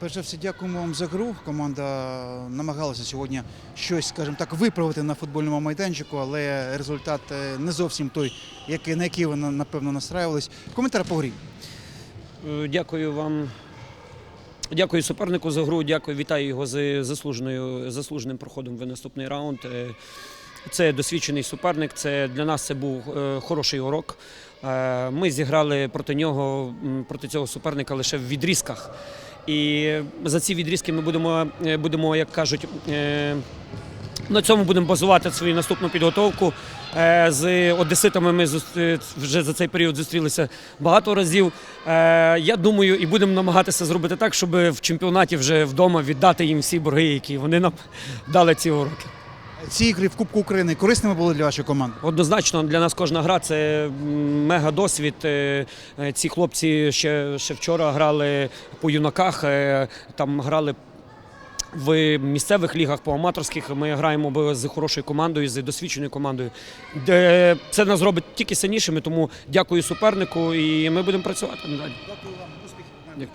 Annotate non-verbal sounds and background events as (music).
Перш за все, дякуємо вам за гру. Команда намагалася сьогодні щось, скажімо так, виправити на футбольному майданчику, але результат е, не зовсім той, який, на який ви напевно настраювались. Коментар по грі. Е, Дякую вам. Дякую супернику за гру. Дякую, вітаю його з заслуженим проходом в наступний раунд. Це досвідчений суперник. Це для нас це був е, хороший урок. Е, Ми зіграли проти нього, проти цього суперника лише в відрізках. І за ці відрізки ми будемо, е, будемо як кажуть, на цьому будемо базувати свою наступну підготовку. З одеситами ми вже за цей період зустрілися багато разів. Я думаю, і будемо намагатися зробити так, щоб в чемпіонаті вже вдома віддати їм всі борги, які вони нам (laughs) дали ці уроки. Ці ігри в Кубку України корисними були для вашої команди. Однозначно для нас кожна гра це мега досвід. Е, е, Ці хлопці ще, ще вчора грали по юнаках, е, там грали. В місцевих лігах по аматорських ми граємо з хорошою командою, з досвідченою командою. Де це нас робить тільки сильнішими. Тому дякую супернику і ми будемо працювати надалі. Дякую вам, успіхів.